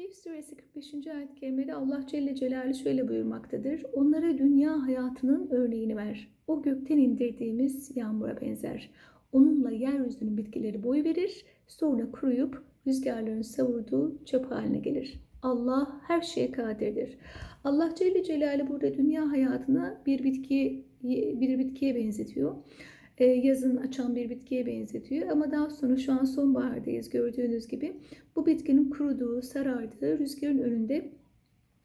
Kehf suresi 45. ayet-i kerimede Allah Celle Celaluhu şöyle buyurmaktadır. Onlara dünya hayatının örneğini ver. O gökten indirdiğimiz yağmura benzer. Onunla yeryüzünün bitkileri boy verir, sonra kuruyup rüzgarların savurduğu çöp haline gelir. Allah her şeye kadirdir. Allah Celle Celaluhu burada dünya hayatına bir bitki bir bitkiye benzetiyor. Ee, yazın açan bir bitkiye benzetiyor. Ama daha sonra şu an sonbahardayız gördüğünüz gibi. Bu bitkinin kuruduğu, sarardığı, rüzgarın önünde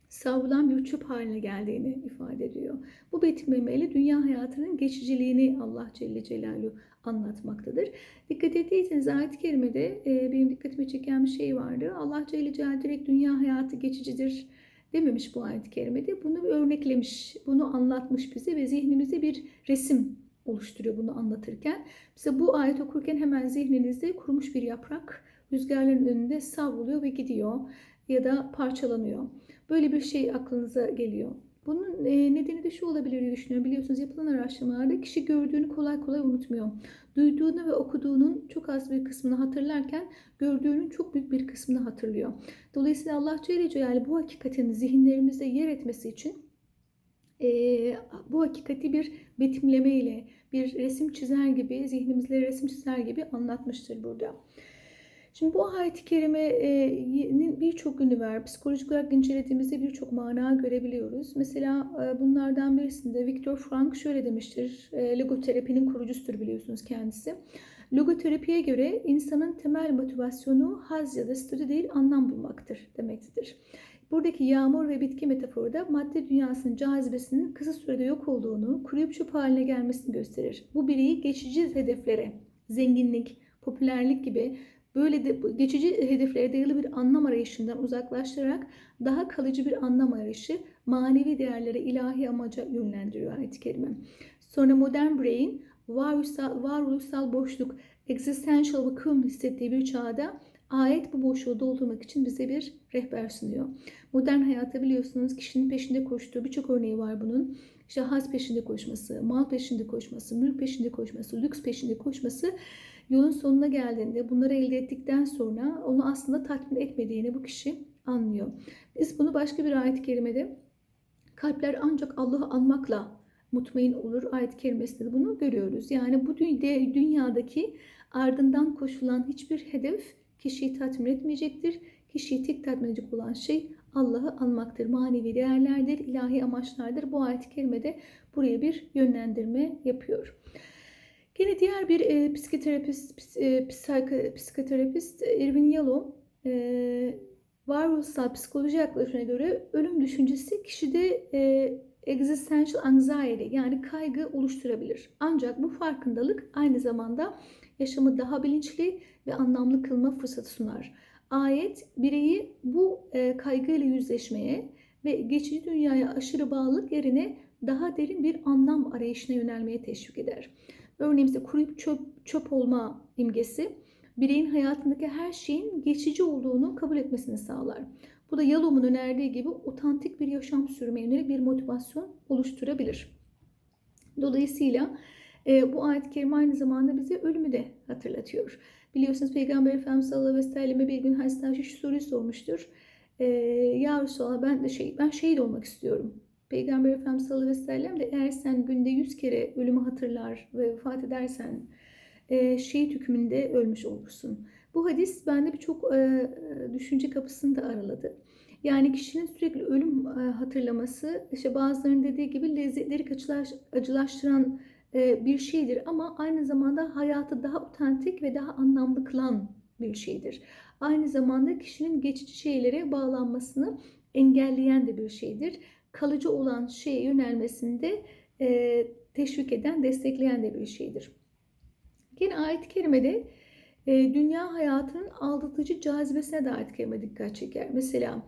savrulan bir çöp haline geldiğini ifade ediyor. Bu betimlemeyle dünya hayatının geçiciliğini Allah Celle Celaluhu anlatmaktadır. Dikkat ettiyseniz ayet-i kerimede e, benim dikkatimi çeken bir şey vardı. Allah Celle Celaluhu direkt dünya hayatı geçicidir dememiş bu ayet-i kerimede. Bunu örneklemiş, bunu anlatmış bize ve zihnimizde bir resim oluşturuyor bunu anlatırken. Bize bu ayet okurken hemen zihninizde kurumuş bir yaprak rüzgarların önünde savruluyor ve gidiyor ya da parçalanıyor. Böyle bir şey aklınıza geliyor. Bunun e, nedeni de şu olabilir diye düşünüyorum. Biliyorsunuz yapılan araştırmalarda kişi gördüğünü kolay kolay unutmuyor. Duyduğunu ve okuduğunun çok az bir kısmını hatırlarken gördüğünün çok büyük bir kısmını hatırlıyor. Dolayısıyla Allah Celle Celaluhu bu hakikatin zihinlerimizde yer etmesi için e, bu hakikati bir betimleme ile bir resim çizer gibi, zihnimizde resim çizer gibi anlatmıştır burada. Şimdi bu ayet-i kerimenin birçok ünü var. Psikolojik olarak incelediğimizde birçok mana görebiliyoruz. Mesela e, bunlardan birisinde Viktor Frank şöyle demiştir. E, logoterapinin kurucusudur biliyorsunuz kendisi. Logoterapiye göre insanın temel motivasyonu haz ya da statü değil anlam bulmaktır demektedir. Buradaki yağmur ve bitki metaforu da madde dünyasının cazibesinin kısa sürede yok olduğunu, kuruyup çöp haline gelmesini gösterir. Bu bireyi geçici hedeflere, zenginlik, popülerlik gibi böyle de geçici hedeflere dayalı bir anlam arayışından uzaklaştırarak daha kalıcı bir anlam arayışı, manevi değerlere, ilahi amaca yönlendiriyor ayet-i. Sonra modern brain, varoluşsal, varoluşsal boşluk, existential vacuum hissettiği bir çağda Ayet bu boşluğu doldurmak için bize bir rehber sunuyor. Modern hayatta biliyorsunuz kişinin peşinde koştuğu birçok örneği var bunun. İşte haz peşinde koşması, mal peşinde koşması, mülk peşinde koşması, lüks peşinde koşması yolun sonuna geldiğinde bunları elde ettikten sonra onu aslında tatmin etmediğini bu kişi anlıyor. Biz bunu başka bir ayet-i kerimede kalpler ancak Allah'ı anmakla mutmain olur ayet-i kerimesinde bunu görüyoruz. Yani bu dünyadaki ardından koşulan hiçbir hedef kişiyi tatmin etmeyecektir. Kişiyi tek tatmin edecek olan şey Allah'ı anmaktır. Manevi değerlerdir, ilahi amaçlardır. Bu ayet-i kerimede buraya bir yönlendirme yapıyor. Yine diğer bir e, psikoterapist, ps, e, psikoterapist Irvin Yalom e, varoluşsal psikoloji yaklaşımına göre ölüm düşüncesi kişide e, existential anxiety yani kaygı oluşturabilir. Ancak bu farkındalık aynı zamanda yaşamı daha bilinçli ve anlamlı kılma fırsatı sunar. Ayet bireyi bu e, kaygıyla yüzleşmeye ve geçici dünyaya aşırı bağlılık yerine daha derin bir anlam arayışına yönelmeye teşvik eder. Örneğin ise kuruyup çöp, çöp olma imgesi bireyin hayatındaki her şeyin geçici olduğunu kabul etmesini sağlar. Bu da Yalom'un önerdiği gibi otantik bir yaşam sürmeye yönelik bir motivasyon oluşturabilir. Dolayısıyla e, bu ayet-i kerime aynı zamanda bize ölümü de hatırlatıyor. Biliyorsunuz Peygamber Efendimiz sallallahu aleyhi ve selleme bir gün Hazreti şu soruyu sormuştur. E, ya Resulallah ben de şey, ben şehit olmak istiyorum. Peygamber Efendimiz sallallahu aleyhi ve sellem de eğer sen günde yüz kere ölümü hatırlar ve vefat edersen e, şehit hükmünde ölmüş olursun. Bu hadis bende birçok e, düşünce kapısını da araladı. Yani kişinin sürekli ölüm e, hatırlaması işte bazılarının dediği gibi lezzetleri acılaştıran bir şeydir ama aynı zamanda hayatı daha otantik ve daha anlamlı kılan bir şeydir. Aynı zamanda kişinin geçici şeylere bağlanmasını engelleyen de bir şeydir. Kalıcı olan şeye yönelmesinde e, teşvik eden, destekleyen de bir şeydir. Yine ayet-i kerimede e, dünya hayatının aldatıcı cazibesine de ayet-i kerime dikkat çeker. Mesela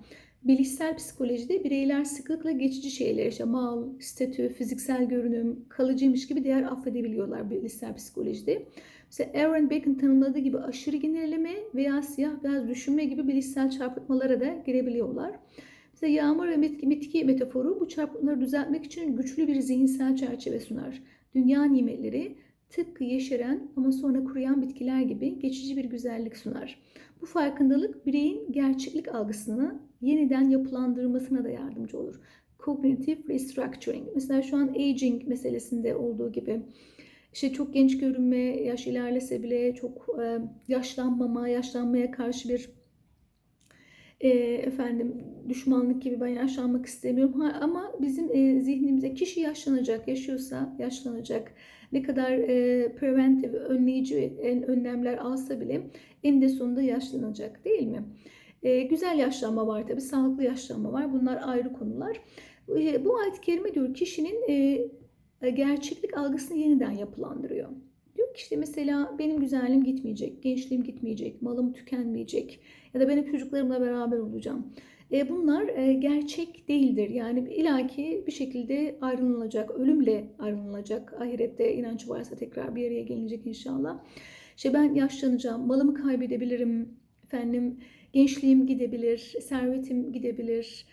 Bilişsel psikolojide bireyler sıklıkla geçici şeyler, işte mal, statü, fiziksel görünüm, kalıcıymış gibi değer affedebiliyorlar bilişsel psikolojide. Mesela Aaron Beck'in tanımladığı gibi aşırı genelleme veya siyah beyaz düşünme gibi bilişsel çarpıtmalara da girebiliyorlar. Mesela yağmur ve bitki metaforu bu çarpıtmaları düzeltmek için güçlü bir zihinsel çerçeve sunar. Dünya nimetleri tıpkı yeşeren ama sonra kuruyan bitkiler gibi geçici bir güzellik sunar. Bu farkındalık bireyin gerçeklik algısını yeniden yapılandırmasına da yardımcı olur. Cognitive restructuring. Mesela şu an aging meselesinde olduğu gibi işte çok genç görünme, yaş ilerlese bile çok yaşlanmama, yaşlanmaya karşı bir e, efendim düşmanlık gibi ben yaşlanmak istemiyorum. Ha, ama bizim e, zihnimize kişi yaşlanacak, yaşıyorsa yaşlanacak. Ne kadar e, preventive, önleyici en, önlemler alsa bile eninde sonunda yaşlanacak değil mi? E, güzel yaşlanma var tabii, sağlıklı yaşlanma var. Bunlar ayrı konular. E, bu ayet-i kerime diyor kişinin e, gerçeklik algısını yeniden yapılandırıyor. Diyor ki işte mesela benim güzelliğim gitmeyecek, gençliğim gitmeyecek, malım tükenmeyecek ya da ben çocuklarımla beraber olacağım. E, bunlar e, gerçek değildir. Yani ilaki bir şekilde ayrılacak, ölümle ayrılacak. Ahirette inancı varsa tekrar bir araya gelinecek inşallah. İşte ben yaşlanacağım, malımı kaybedebilirim, efendim gençliğim gidebilir, servetim gidebilir,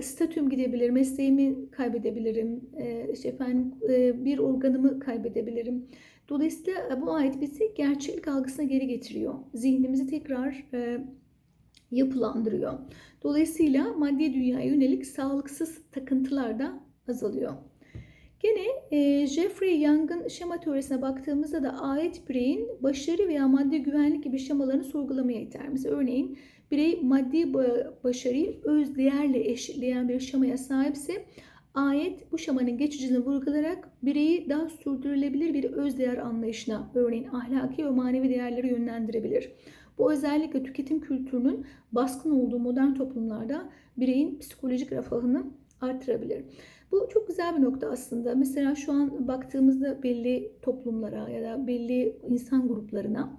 statüm gidebilir, mesleğimi kaybedebilirim, e, işte efendim e, bir organımı kaybedebilirim. Dolayısıyla bu ayet bizi gerçeklik algısına geri getiriyor. Zihnimizi tekrar e, yapılandırıyor. Dolayısıyla maddi dünyaya yönelik sağlıksız takıntılar da azalıyor. Gene e, Jeffrey Young'ın şema teorisine baktığımızda da ayet bireyin başarı veya maddi güvenlik gibi şemalarını sorgulamaya iter. Örneğin birey maddi başarıyı öz değerle eşitleyen bir şemaya sahipse ayet bu şamanın geçiciliğini vurgularak bireyi daha sürdürülebilir bir öz değer anlayışına örneğin ahlaki ve manevi değerleri yönlendirebilir. Bu özellikle tüketim kültürünün baskın olduğu modern toplumlarda bireyin psikolojik refahını artırabilir. Bu çok güzel bir nokta aslında. Mesela şu an baktığımızda belli toplumlara ya da belli insan gruplarına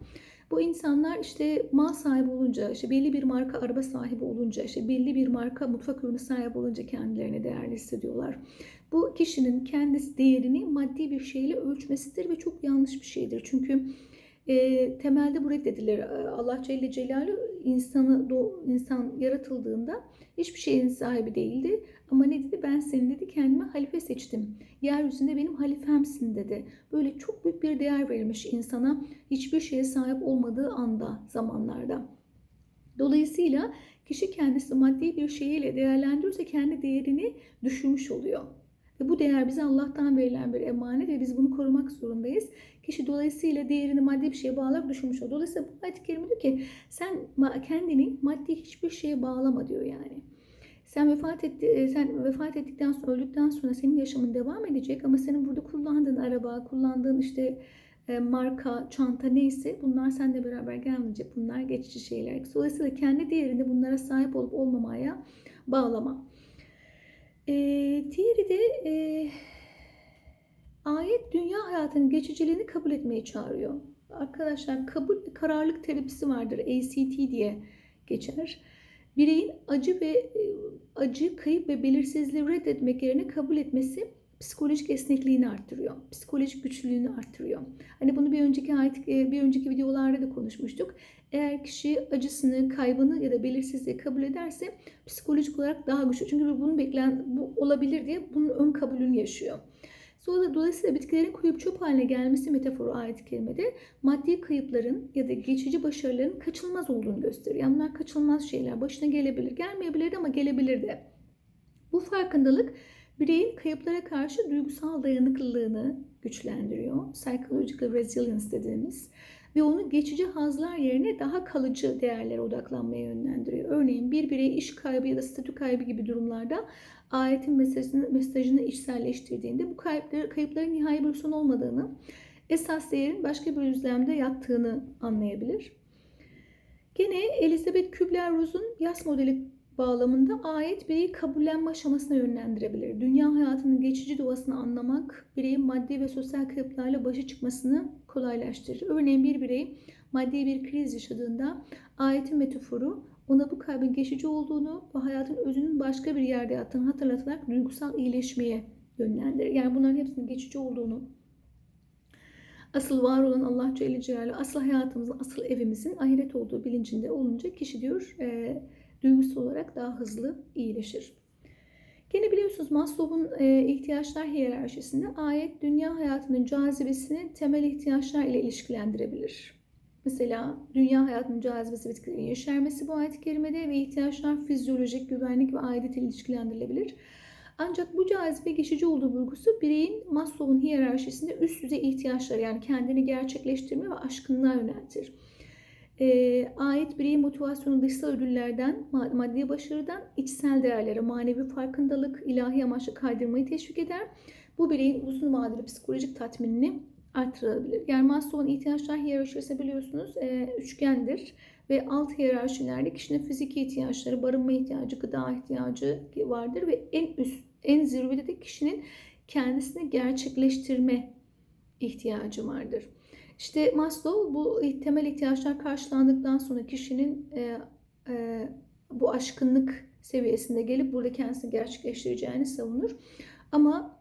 bu insanlar işte mal sahibi olunca, işte belli bir marka araba sahibi olunca, işte belli bir marka mutfak ürünü sahibi olunca kendilerini değerli hissediyorlar. Bu kişinin kendisi değerini maddi bir şeyle ölçmesidir ve çok yanlış bir şeydir. Çünkü e, temelde bu reddedilir. Allah Celle Celaluhu insanı do, insan yaratıldığında hiçbir şeyin sahibi değildi. Ama ne dedi? Ben seni dedi kendime halife seçtim. Yeryüzünde benim halifemsin dedi. Böyle çok büyük bir değer verilmiş insana hiçbir şeye sahip olmadığı anda, zamanlarda. Dolayısıyla kişi kendisi maddi bir şeyiyle değerlendirirse kendi değerini düşürmüş oluyor. Ve bu değer bize Allah'tan verilen bir emanet ve biz bunu korumak zorundayız. Kişi dolayısıyla değerini maddi bir şeye bağlayıp düşünmüş oluyor. Dolayısıyla bu ayet-i kerime diyor ki sen kendini maddi hiçbir şeye bağlama diyor yani. Sen vefat etti, e, sen vefat ettikten sonra öldükten sonra senin yaşamın devam edecek ama senin burada kullandığın araba, kullandığın işte e, marka, çanta neyse bunlar seninle beraber gelmeyecek. Bunlar geçici şeyler. Dolayısıyla kendi değerini bunlara sahip olup olmamaya bağlama. E, diğeri de e, ayet dünya hayatının geçiciliğini kabul etmeye çağırıyor. Arkadaşlar kabul kararlılık terapisi vardır. ACT diye geçer. Bireyin acı ve acı, kayıp ve belirsizliği reddetmek yerine kabul etmesi psikolojik esnekliğini arttırıyor. Psikolojik güçlülüğünü arttırıyor. Hani bunu bir önceki ayet, e, bir önceki videolarda da konuşmuştuk. Eğer kişi acısını, kaybını ya da belirsizliği kabul ederse psikolojik olarak daha güçlü. Çünkü bunu beklen bu olabilir diye bunun ön kabulünü yaşıyor. Sonra dolayısıyla bitkilerin kuyup çöp haline gelmesi metaforu ayet-i kerimede maddi kayıpların ya da geçici başarıların kaçınılmaz olduğunu gösteriyor. Yani bunlar kaçınılmaz şeyler. Başına gelebilir. Gelmeyebilir ama gelebilir de. Bu farkındalık bireyin kayıplara karşı duygusal dayanıklılığını güçlendiriyor. Psychological resilience dediğimiz ve onu geçici hazlar yerine daha kalıcı değerlere odaklanmaya yönlendiriyor. Örneğin bir birey iş kaybı ya da statü kaybı gibi durumlarda ayetin mesajını, mesajını içselleştirdiğinde bu kayıpları, kayıpların nihai bir son olmadığını, esas değerin başka bir düzlemde yattığını anlayabilir. Gene Elizabeth Kübler-Ross'un yas modeli bağlamında ayet bireyi kabullenme aşamasına yönlendirebilir. Dünya hayatının geçici doğasını anlamak, bireyin maddi ve sosyal kayıplarla başa çıkmasını kolaylaştırır. Örneğin bir birey maddi bir kriz yaşadığında ayetin metaforu ona bu kaybın geçici olduğunu ve hayatın özünün başka bir yerde yattığını hatırlatarak duygusal iyileşmeye yönlendirir. Yani bunların hepsinin geçici olduğunu, asıl var olan Allah Celle Celaluhu, asıl hayatımızın, asıl evimizin ahiret olduğu bilincinde olunca kişi diyor e, duygusal olarak daha hızlı iyileşir. Gene biliyorsunuz Maslow'un e, ihtiyaçlar hiyerarşisinde ayet dünya hayatının cazibesini temel ihtiyaçlar ile ilişkilendirebilir. Mesela dünya hayatının cazibesi bitkilerin yeşermesi bu ayet-i kerimede ve ihtiyaçlar fizyolojik, güvenlik ve aidiyet ilişkilendirilebilir. Ancak bu cazibe geçici olduğu vurgusu bireyin Maslow'un hiyerarşisinde üst düzey ihtiyaçları yani kendini gerçekleştirme ve aşkınlığa yöneltir. E, ait bireyin motivasyonu dışsal ödüllerden, maddi başarıdan içsel değerlere, manevi farkındalık, ilahi amaçlı kaydırmayı teşvik eder. Bu bireyin uzun vadeli psikolojik tatminini artırılabilir. Yani Maslow'un ihtiyaçlar hiyerarşisi biliyorsunuz e, üçgendir ve alt hiyerarşilerde kişinin fiziki ihtiyaçları, barınma ihtiyacı, gıda ihtiyacı vardır ve en üst, en zirvede de kişinin kendisini gerçekleştirme ihtiyacı vardır. İşte Maslow bu temel ihtiyaçlar karşılandıktan sonra kişinin e, e, bu aşkınlık seviyesinde gelip burada kendisini gerçekleştireceğini savunur. Ama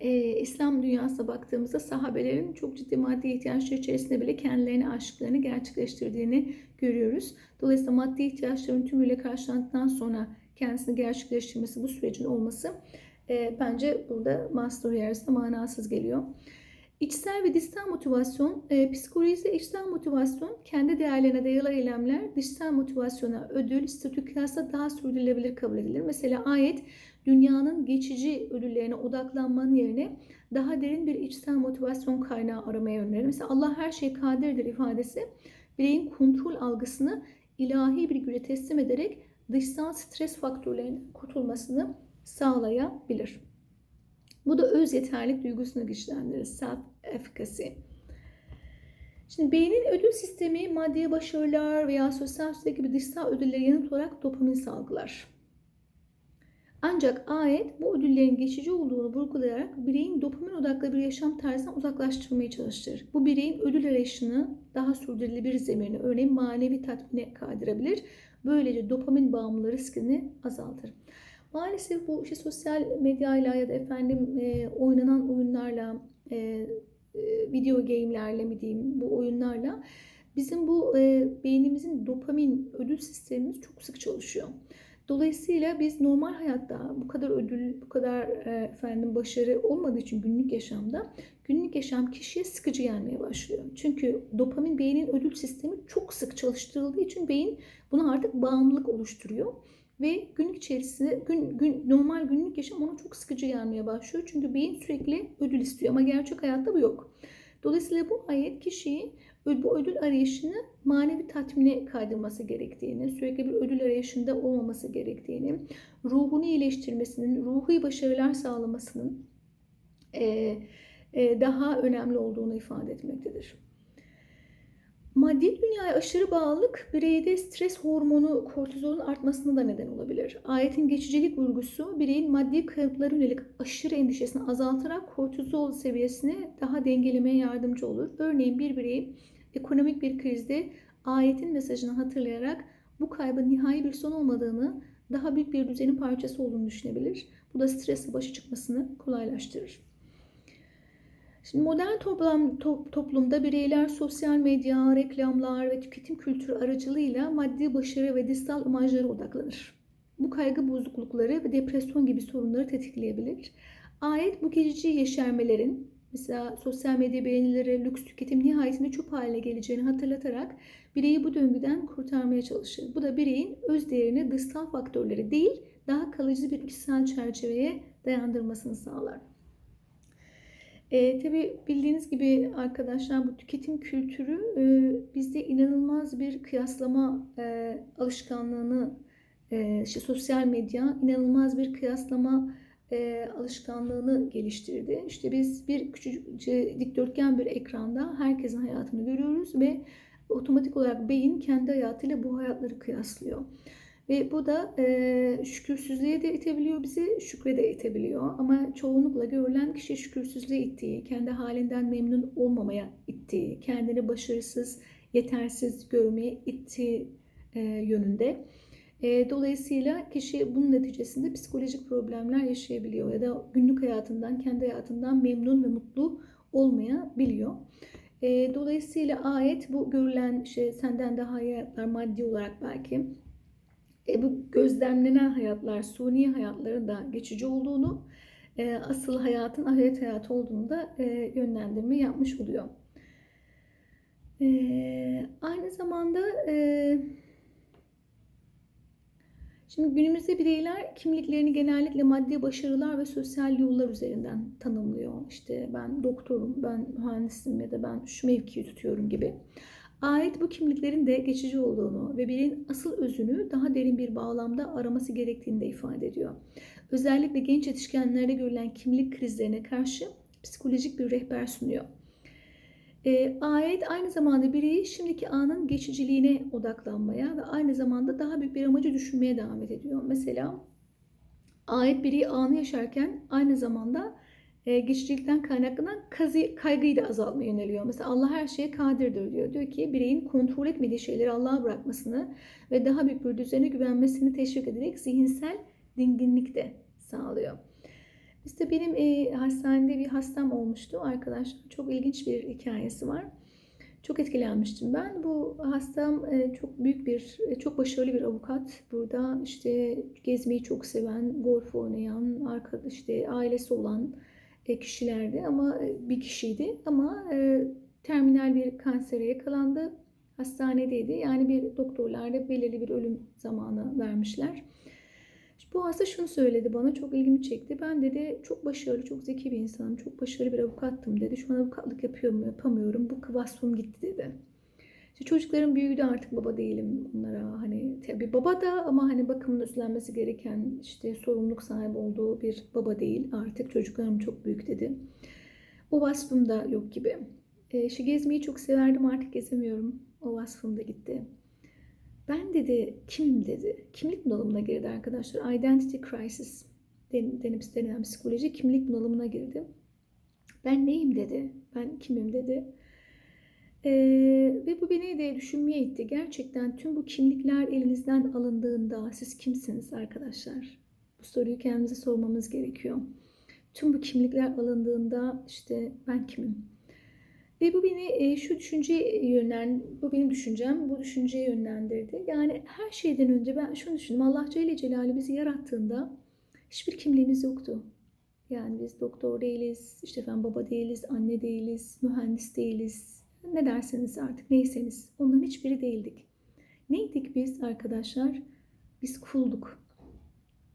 e, İslam dünyasına baktığımızda sahabelerin çok ciddi maddi ihtiyaçları içerisinde bile kendilerini aşklarını gerçekleştirdiğini görüyoruz. Dolayısıyla maddi ihtiyaçların tümüyle karşılandıktan sonra kendisini gerçekleştirmesi, bu sürecin olması e, bence burada Maslow yarısında manasız geliyor. İçsel ve dışsal motivasyon, e, psikolojide içsel motivasyon kendi değerlerine dayalı eylemler, dışsal motivasyona ödül, statü kıyasla daha sürdürülebilir kabul edilir. Mesela ayet dünyanın geçici ödüllerine odaklanmanın yerine daha derin bir içsel motivasyon kaynağı aramaya önerir. Mesela Allah her şey kadirdir ifadesi bireyin kontrol algısını ilahi bir güce teslim ederek dışsal stres faktörlerinin kurtulmasını sağlayabilir. Bu da öz yeterlik duygusunu güçlendirir. Self efficacy. Şimdi beynin ödül sistemi maddi başarılar veya sosyal statü gibi dışsal ödüllere yanıt olarak dopamin salgılar. Ancak ayet bu ödüllerin geçici olduğunu vurgulayarak bireyin dopamin odaklı bir yaşam tarzından uzaklaştırmaya çalıştır. Bu bireyin ödül arayışını daha sürdürülebilir zeminine, örneğin manevi tatmine kaydırabilir. Böylece dopamin bağımlılığı riskini azaltır. Maalesef bu işte sosyal medyayla ya da efendim e, oynanan oyunlarla, e, e, video game'lerle mi diyeyim bu oyunlarla bizim bu e, beynimizin dopamin ödül sistemimiz çok sık çalışıyor. Dolayısıyla biz normal hayatta bu kadar ödül, bu kadar e, efendim başarı olmadığı için günlük yaşamda günlük yaşam kişiye sıkıcı gelmeye başlıyor. Çünkü dopamin beynin ödül sistemi çok sık çalıştırıldığı için beyin buna artık bağımlılık oluşturuyor. Ve günlük içerisinde gün, gün, normal günlük yaşam ona çok sıkıcı gelmeye başlıyor. Çünkü beyin sürekli ödül istiyor ama gerçek hayatta bu yok. Dolayısıyla bu ayet kişiyi bu ödül arayışını manevi tatmine kaydırması gerektiğini, sürekli bir ödül arayışında olmaması gerektiğini, ruhunu iyileştirmesinin, ruhi başarılar sağlamasının daha önemli olduğunu ifade etmektedir. Maddi dünyaya aşırı bağlılık bireyde stres hormonu kortizolun artmasına da neden olabilir. Ayetin geçicilik vurgusu bireyin maddi kayıplara yönelik aşırı endişesini azaltarak kortizol seviyesini daha dengelemeye yardımcı olur. Örneğin bir birey ekonomik bir krizde ayetin mesajını hatırlayarak bu kaybın nihai bir son olmadığını, daha büyük bir düzenin parçası olduğunu düşünebilir. Bu da stresle başa çıkmasını kolaylaştırır. Şimdi modern toplum, to, toplumda bireyler sosyal medya, reklamlar ve tüketim kültürü aracılığıyla maddi başarı ve dışsal imajlara odaklanır. Bu kaygı bozuklukları ve depresyon gibi sorunları tetikleyebilir. Ayet bu geçici yeşermelerin mesela sosyal medya beğenileri, lüks tüketim nihayetinde çöp haline geleceğini hatırlatarak bireyi bu döngüden kurtarmaya çalışır. Bu da bireyin öz değerini dışsal faktörleri değil, daha kalıcı bir içsel çerçeveye dayandırmasını sağlar. E, tabii bildiğiniz gibi arkadaşlar bu tüketim kültürü e, bizde inanılmaz bir kıyaslama e, alışkanlığını, e, işte sosyal medya inanılmaz bir kıyaslama e, alışkanlığını geliştirdi. İşte biz bir küçük dikdörtgen bir ekranda herkesin hayatını görüyoruz ve otomatik olarak beyin kendi hayatıyla bu hayatları kıyaslıyor. Ve bu da e, şükürsüzlüğe de itebiliyor bizi, şükre de itebiliyor. Ama çoğunlukla görülen kişi şükürsüzlüğe ittiği, kendi halinden memnun olmamaya ittiği, kendini başarısız, yetersiz görmeye ittiği e, yönünde. E, dolayısıyla kişi bunun neticesinde psikolojik problemler yaşayabiliyor ya da günlük hayatından, kendi hayatından memnun ve mutlu olmayabiliyor. E, dolayısıyla ayet bu görülen şey senden daha iyi hayatlar maddi olarak belki e, bu gözlemlenen hayatlar, suni hayatların da geçici olduğunu, e, asıl hayatın ahiret hayatı olduğunu da e, yönlendirme yapmış oluyor. Ee, aynı zamanda e, şimdi günümüzde bireyler kimliklerini genellikle maddi başarılar ve sosyal yollar üzerinden tanımlıyor. İşte ben doktorum, ben mühendisim ya da ben şu mevkiyi tutuyorum gibi. Ayet bu kimliklerin de geçici olduğunu ve bireyin asıl özünü daha derin bir bağlamda araması gerektiğini de ifade ediyor. Özellikle genç yetişkinlerde görülen kimlik krizlerine karşı psikolojik bir rehber sunuyor. E, ayet aynı zamanda bireyi şimdiki anın geçiciliğine odaklanmaya ve aynı zamanda daha büyük bir amacı düşünmeye davet ediyor. Mesela ayet bireyi anı yaşarken aynı zamanda e, geçicilikten kaynaklanan kazı, kaygıyı da azaltmaya yöneliyor. Mesela Allah her şeye kadirdir diyor. Diyor ki bireyin kontrol etmediği şeyleri Allah'a bırakmasını ve daha büyük bir düzene güvenmesini teşvik ederek zihinsel dinginlik de sağlıyor. İşte benim e, hastanede bir hastam olmuştu arkadaşlar. Çok ilginç bir hikayesi var. Çok etkilenmiştim ben. Bu hastam e, çok büyük bir, e, çok başarılı bir avukat. Burada işte gezmeyi çok seven, golf oynayan, arkadaş işte ailesi olan kişilerdi ama e, bir kişiydi ama e, terminal bir kansere yakalandı. Hastanedeydi. Yani bir doktorlar belirli bir ölüm zamanı vermişler. Bu hasta şunu söyledi bana çok ilgimi çekti. Ben dedi çok başarılı, çok zeki bir insanım, çok başarılı bir avukattım dedi. Şu an avukatlık yapıyorum, yapamıyorum. Bu vasfım gitti dedi. İşte çocukların büyüdü artık baba değilim onlara. Hani tabii baba da ama hani bakımın üstlenmesi gereken işte sorumluluk sahibi olduğu bir baba değil. Artık çocuklarım çok büyük dedi. O vasfım da yok gibi. E, işte gezmeyi çok severdim artık gezemiyorum. O vasfım da gitti. Ben dedi kimim dedi. Kimlik bunalımına girdi arkadaşlar. Identity crisis denip denilen psikoloji kimlik bunalımına girdi. Ben neyim dedi. Ben kimim dedi. Ee, ve bu beni de düşünmeye itti. Gerçekten tüm bu kimlikler elinizden alındığında siz kimsiniz arkadaşlar? Bu soruyu kendimize sormamız gerekiyor. Tüm bu kimlikler alındığında işte ben kimim? Ve bu beni e, şu düşünceye yönlen, bu benim düşüncem, bu düşünceye yönlendirdi. Yani her şeyden önce ben şunu düşündüm. Allah Celle Celaluhu bizi yarattığında hiçbir kimliğimiz yoktu. Yani biz doktor değiliz, işte ben baba değiliz, anne değiliz, mühendis değiliz. Ne derseniz artık neyseniz onların hiçbiri değildik. Neydik biz arkadaşlar? Biz kulduk.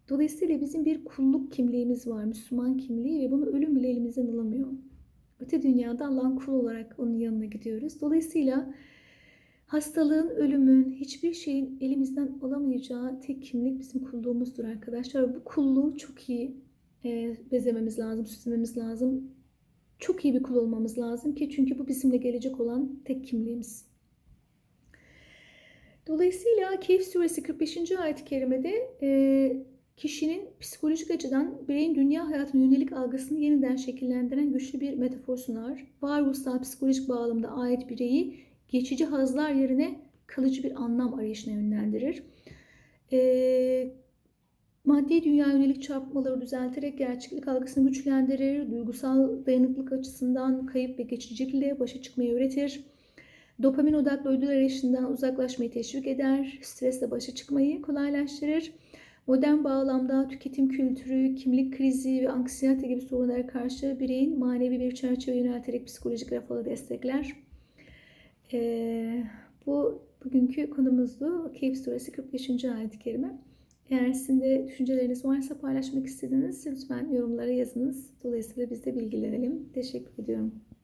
Dolayısıyla bizim bir kulluk kimliğimiz var, Müslüman kimliği ve bunu ölüm bile elimizden alamıyor. Öte dünyada Allah'ın kulu olarak onun yanına gidiyoruz. Dolayısıyla hastalığın, ölümün, hiçbir şeyin elimizden alamayacağı tek kimlik bizim kulluğumuzdur arkadaşlar. Bu kulluğu çok iyi e, bezememiz lazım, süslememiz lazım. Çok iyi bir kul olmamız lazım ki çünkü bu bizimle gelecek olan tek kimliğimiz. Dolayısıyla Kehf suresi 45. ayet-i kerimede e, kişinin psikolojik açıdan bireyin dünya hayatına yönelik algısını yeniden şekillendiren güçlü bir metafor sunar. Varoluşsal psikolojik bağlamda ait bireyi geçici hazlar yerine kalıcı bir anlam arayışına yönlendirir. E, maddi dünya yönelik çarpmaları düzelterek gerçeklik algısını güçlendirir. Duygusal dayanıklık açısından kayıp ve geçicilikle başa çıkmayı öğretir. Dopamin odaklı ödül arayışından uzaklaşmayı teşvik eder. Stresle başa çıkmayı kolaylaştırır. Modern bağlamda tüketim kültürü, kimlik krizi ve anksiyete gibi sorunlara karşı bireyin manevi bir çerçeve yönelterek psikolojik refahı destekler. Ee, bu bugünkü konumuzdu. Keyif Suresi 45. ayet-i kerime. Eğer sizin de düşünceleriniz varsa paylaşmak istediğiniz lütfen yorumlara yazınız. Dolayısıyla biz de bilgilenelim. Teşekkür ediyorum.